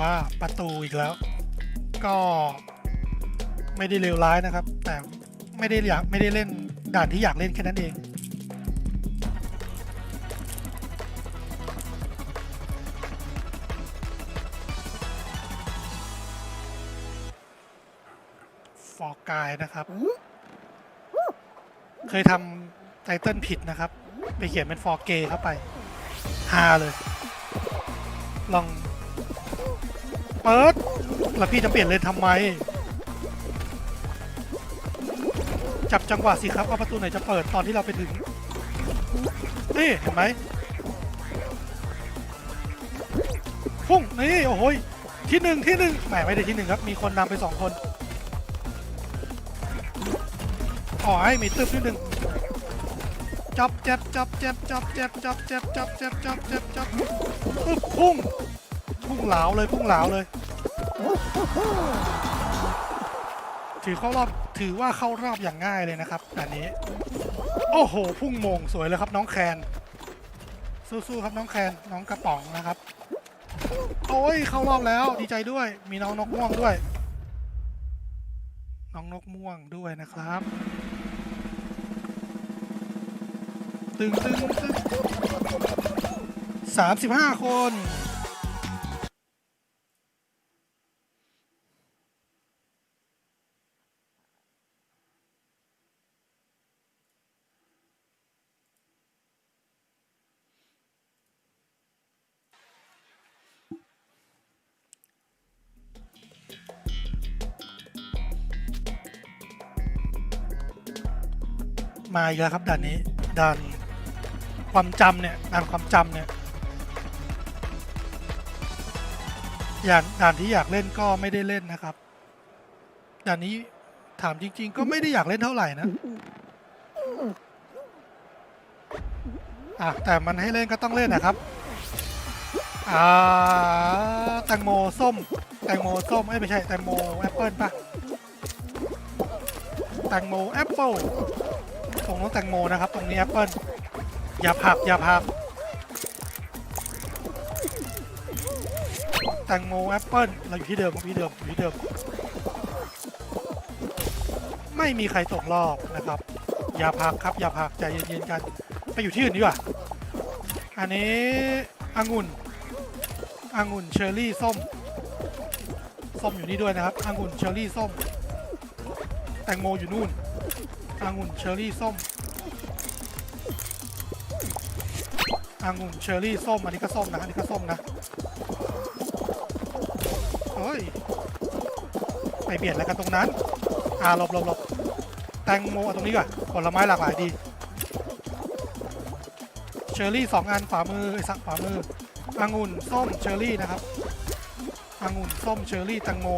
ว่าประตูอีกแล้ว ก็ไม่ได้เลวร้ายนะครับ แต่ไม่ได้อยากไม่ได้เล่นด่านที่อยากเล่นแค่นั้นเอง ฟอร์กายนะครับ เคยทำไตเติลผิดนะครับ ไปเขียนเป็นฟอร์เกเข้าไปฮาเลย ลอง เปิด แล้วพี่จะเปลี่ยนเลนทำไม จับจังหวะสิครับว่าประตูไหนจะเปิดตอนที่เราไปถึง นี่ เห็นไหมพุ่ง นี่ โอ้โหที่หนึ่งที่หนึ่งแหมไม่ได้ที่หนึ่งครับ มีคนนำไปสองคนอ๋อให้มีตึบนิดหนึ่งจับเจ็บจับเจ็บจับเจ็บจับเจ็บจับเจ็บจับเจ็บจับตึบพุ่ง พุ่งเหลาเลยพุ่งเหลาเลยถือเข้ารอบถือว่าเข้ารอบอย่างง่ายเลยนะครับแบบนี้ โอ้โห พุ่งมงสวยเลยครับน้องแคนสู้ๆครับน้องแคนน้องกระป๋องนะครับ โอ้ยเข้ารอบแล้วดีใจด้วย มีน้องนกม่วงด้วย น้องนกม่วงด้วยนะครับ ตึงตึงตึงสามสิบห้าคน มาอีกแล้วครับด่านนี้ด่านความจำเนี่ยด่านความจำเนี่ยอย่างด่านที่อยากเล่นก็ไม่ได้เล่นนะครับด่านนี้ถามจริง ๆ ก็ไม่ได้อยากเล่นเท่าไหร่นะอะแต่มันให้เล่นก็ต้องเล่นนะครับอ่าแตงโมส้มแตงโมส้มไม่ใช่แตงโมแอปเปิลปะแตงโมแอปเปิล ตรงนู้นแตงโมนะครับ ตรงนี้แอปเปิลอย่าผักอย่าผักแตงโมแอปเปิลเราอยู่ที่เดิมที่เดิมที่เดิม ไม่มีใครตกรอบนะครับ อย่าพักครับอย่าพักใจเย็นๆกัน ไปอยู่ที่อื่นดีกว่า อันนี้องุ่นองุ่นเชอร์รี่ส้ม ส้มอยู่นี่ด้วยนะครับองุ่นเชอร์รี่ส้ม แตงโมอยู่นู่น องุ่นเชอร์รี่ส้มองุ่นเชอร์รี่ส้ม อันนี้ก็ส้มนะ อันนี้ก็ส้มนะ เฮ้ย ไปเบียดอะไรกันตรงนั้น อ่าหลบหลบหลบแตงโมเอาตรงนี้ก่อนผลไม้หลากหลายดี เชอร์รี่สองอันขวามือไอ้สักขวามือองุ่นส้มเชอร์รี่นะครับองุ่นส้มเชอร์รี่แตงโม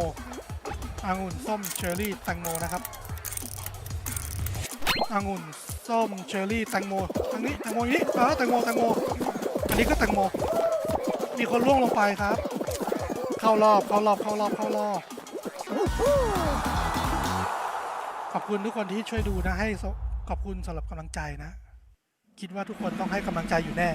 องุ่นส้มเชอร์รี่แตงโมนะครับ องุ่นส้มเชอร์รี่แตงโมทางนี้แตงโมอย่างนี้เออแตงโมแตงโม อันนี้ก็แตงโม มีคนล่วงลงไปครับ เข้ารอบเข้ารอบเข้ารอบเข้ารอบขอบคุณทุกคนที่ช่วยดูนะให้ขอบคุณสำหรับกำลังใจนะ คิดว่าทุกคนต้องให้กำลังใจอยู่แน่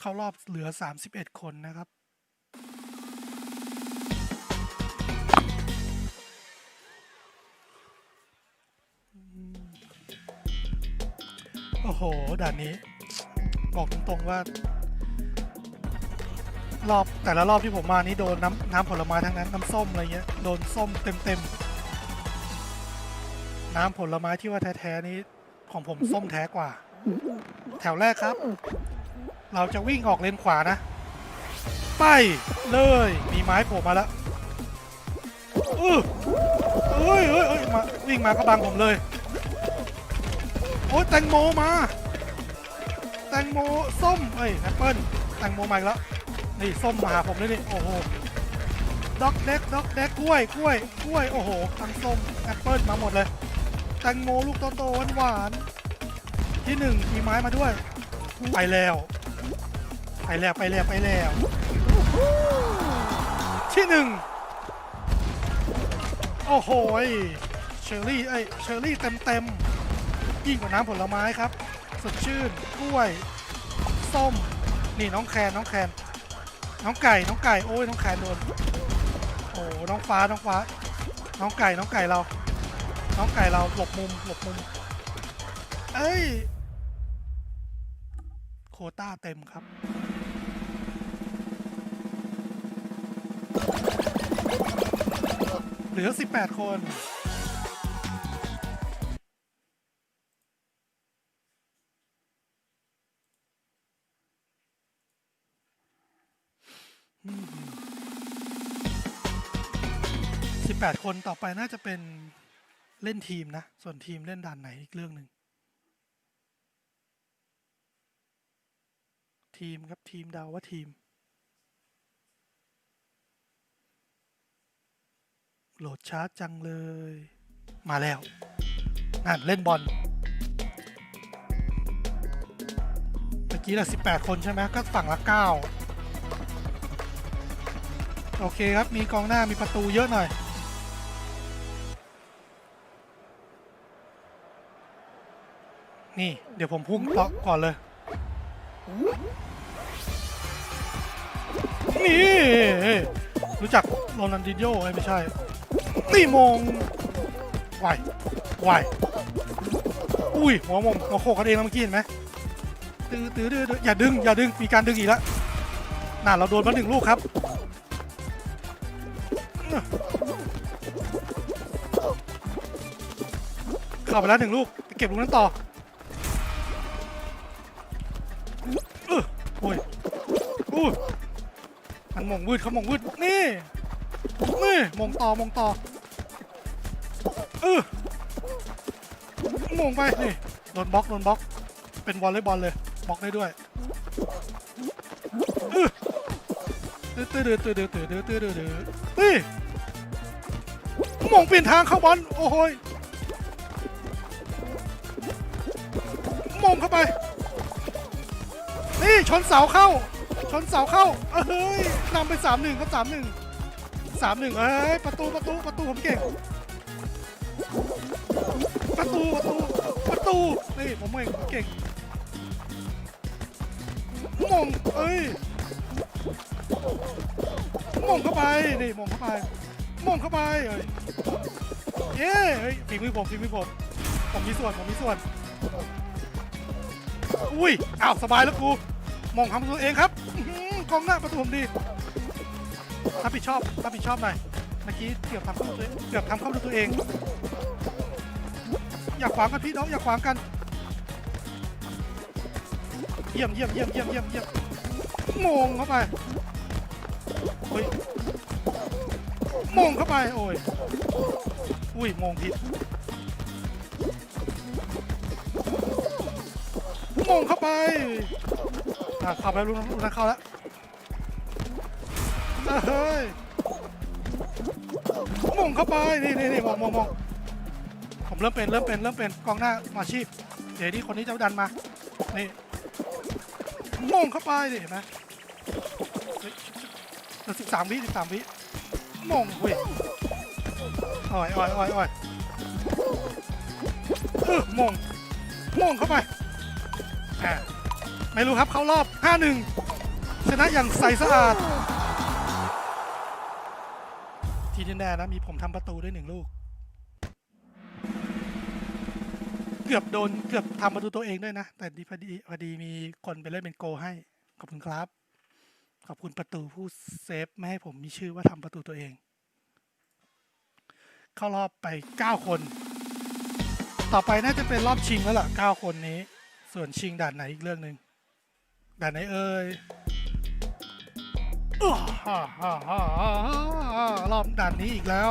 เข้ารอบเหลือ 31 คนนะครับ โอ้โห ด่านนี้ บอกตรงๆว่า รอบแต่ละรอบที่ผมมานี่โดนน้ำน้ำผลไม้ทั้งนั้น น้ำส้มอะไรเงี้ย โดนส้มเต็มๆ น้ำผลไม้ที่ว่าแท้ๆนี้ของผมส้มแท้กว่า แถวแรกครับ เราจะวิ่งออกเลนขวานะ ไปเลย มีไม้โผล่มาแล้วอื้อเอ้ยเอ้ยเอ้ยมาวิ่งมาก็บังผมเลย โอ้ยแตงโมมา แตงโมส้มเอ้ยแอปเปิ้ลแตงโมมาอีกแล้วนี่ส้มมาหาผมเลยนี่โอ้โหด็อกเด็กด็อกเด็กกล้วยกล้วยกล้วยโอ้โหทั้งส้มแอปเปิ้ลมาหมดเลย แตงโมลูกโตๆหวานๆที่หนึ่งมีไม้มาด้วย ไปแล้ว ไปแล้วไปแล้วไปแล้วที่หนึ่งโอ้โหเชอร์รี่เอ้ยเชอร์รี่เต็มเต็มยิ่งกว่าน้ำผลไม้ครับสดชื่นกล้วยส้มนี่น้องแคนน้องแคนน้องไก่น้องไก่โอ้ยน้องแคนโดนโอ้น้องฟ้าน้องฟ้า น้องไก่น้องไก่เรา น้องไก่เราหลบมุมหลบมุมเอ้ยโคต้าเต็มครับ ลือ 18 คน 18 คนต่อไปน่าจะเป็นเล่นทีมนะ ส่วนทีมเล่นด่านไหนอีกเรื่องหนึ่ง ทีมครับทีมเดาว่าทีม โหลดช้าจังเลย มาแล้วนั่นเล่นบอลเมื่อกี้ละ18 คนใช่ไหมก็ฝั่งละ 9 โอเคครับ มีกองหน้ามีประตูเยอะหน่อยนี่เดี๋ยวผมพุ่งต่อก่อนเลย นี่ รู้จักโรนันดินโญ่ไหมไม่ใช่ นี่มงไหวไหวอุ้ยหัวมงหัวโขกกันเองแล้วเมื่อกี้เห็นไหมตื้อตื้อตื้ออย่าดึงอย่าดึงมีการดึงอีกแล้วน่าเราโดนมาหนึ่งลูกครับเข้าไปแล้วหนึ่งลูกเก็บลูกนั้นต่อออโอ้ยอู้มันมงวืดเขามงวืดนี่นี่มงต่อมงต่อ เออมงไปนี่โดนบล็อกโดนบล็อก เป็นวอลเลย์บอลเลยบล็อกได้ด้วยเออตื้อตื้อตื้อตื้อตื้อตื้อตื้อตื้อตื้อนี่มงเปลี่ยนทางเข้าบอลโอ้โหยมงเข้าไป นี่ชนเสาเข้า ชนเสาเข้า เอ้ยนำไปสามหนึ่งครับสามหนึ่งสามหนึ่งเอ้ยประตูประตูประตูผมเก่ง ประตูประตูประตูนี่ผมเก่งผมเก่งมงเอ้ยมงเข้าไปนี่มงเข้าไปมงเข้าไปเอ้ยเย้เฮ้ยฝีมือผมฝีมือผมผมมีส่วนผมมีส่วนอุ้ยอ้าวสบายแล้วกูมองทำตัวเองครับกองหน้าประตูผมดีรับผิดชอบรับผิดชอบหน่อยเมื่อกี้เกือบทำเข้าตัวเองเกือบทำเข้าตัวเอง อย่าขวางกันพี่น้องอย่าขวางกัน เยี่ยมเยี่ยมเยี่ยมเยี่ยมเยี่ยมเยี่ยมมงเข้าไปโอ้ยมงเข้าไปโอ้ยอุ้ยมงผิดมงเข้าไปอะเข้าไปลูกนั้นลูกนั้นเข้าแล้วเฮ้ยมงเข้าไปนี่นี่นี่มองมองมอง ผมเริ่มเป็นเริ่มเป็นเริ่มเป็นกองหน้าอาชีพ เดี๋ยวนี้คนนี้จะดันมา นี่มงเข้าไปเห็นไหมสิบสามวิสิบสามวิมงเว้ยอ่อยอ่อยอ่อยอ่อยเออมงมงเข้าไปอ่าไม่รู้ครับเข้ารอบ 5-1 ชนะอย่างใสสะอาด ทีแน่ๆนะมีผมทำประตูได้หนึ่งลูก กือบโดนเกือบทำประตูตัวเองด้วยนะ แต่ดีพอดีพอดีมีคนไปเล่นเป็นโกให้ ขอบคุณครับ ขอบคุณประตูผู้เซฟไม่ให้ผมมีชื่อว่าทำประตูตัวเอง เข้ารอบไป 9 คน ต่อไปน่าจะเป็นรอบชิงแล้วล่ะ9คนนี้ ส่วนชิงด่านไหนอีกเรื่องหนึ่งด่านไหนเอ่ยอ้าวฮ่าฮ่าฮ่าฮ่ารอบด่านนี้อีกแล้ว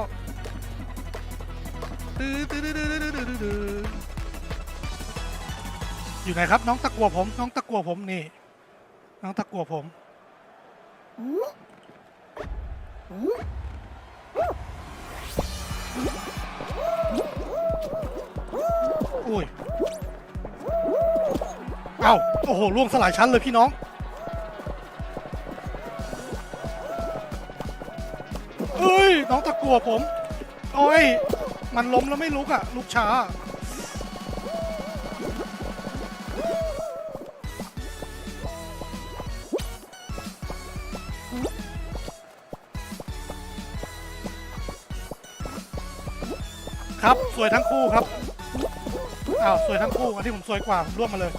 ตื้อตื้อตื้อตื้อตื้อตื้อ อยู่ไหนครับ น้องตะกัวผม น้องตะกัวผมนี่ น้องตะกัวผมอุ้ยเอ้าโอ้โหล่วงสลายชั้นเลยพี่น้องเอ้ยน้องตะกัวผมโอ้ยมันล้มแล้วไม่ลุกอะลุกช้า ครับสวยทั้งคู่ครับอ้าวสวยทั้งคู่อันที่ผมสวยกว่าผมร่วมมาเลย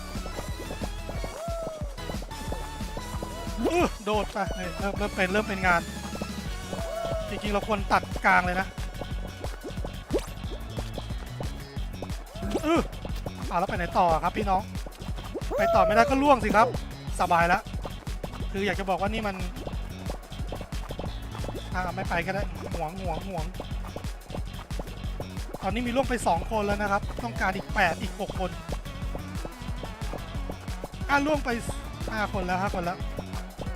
อื้อโดดไปเริ่มเริ่มเป็นเริ่มเป็นงาน จริงๆเราควรตัดกลางเลยนะอื้ออ่าแล้วไปไหนต่อครับพี่น้อง ไปต่อไม่ได้ก็ล่วงสิครับ สบายแล้วคืออยากจะบอกว่านี่มัน อ่าไม่ไปก็ได้ห่วงห่วงห่วง ตอนนี้มีล่วงไป 2 คนแล้วนะครับ ต้องการอีก 8 อีก 6 คนอ่าล่วงไป 5 คนแล้ว5คนแล้ว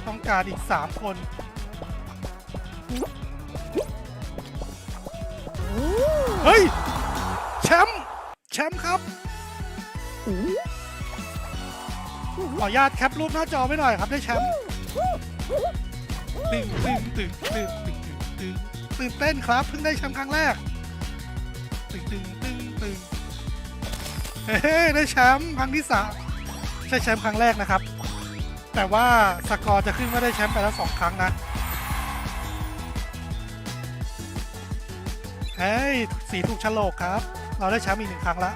ต้องการอีก 3 คนเฮ้ย แชมป์แชมป์ครับขออนุญาตแคปรูปหน้าจอไว้หน่อยครับได้แชมป์ตึงตึงตึงตึงตึงตึงตื่นเต้นครับ เพิ่งได้แชมป์ครั้งแรก ตึงตึงตึงตึงเฮ้ได้แชมป์ครั้งที่สามใช่แชมป์ครั้งแรกนะครับ แต่ว่าสกอร์จะขึ้นว่าได้แชมป์ไปแล้วสองครั้งนะเฮ้ยสีถูกฉลกครับ เราได้แชมป์อีกหนึ่งครั้งละ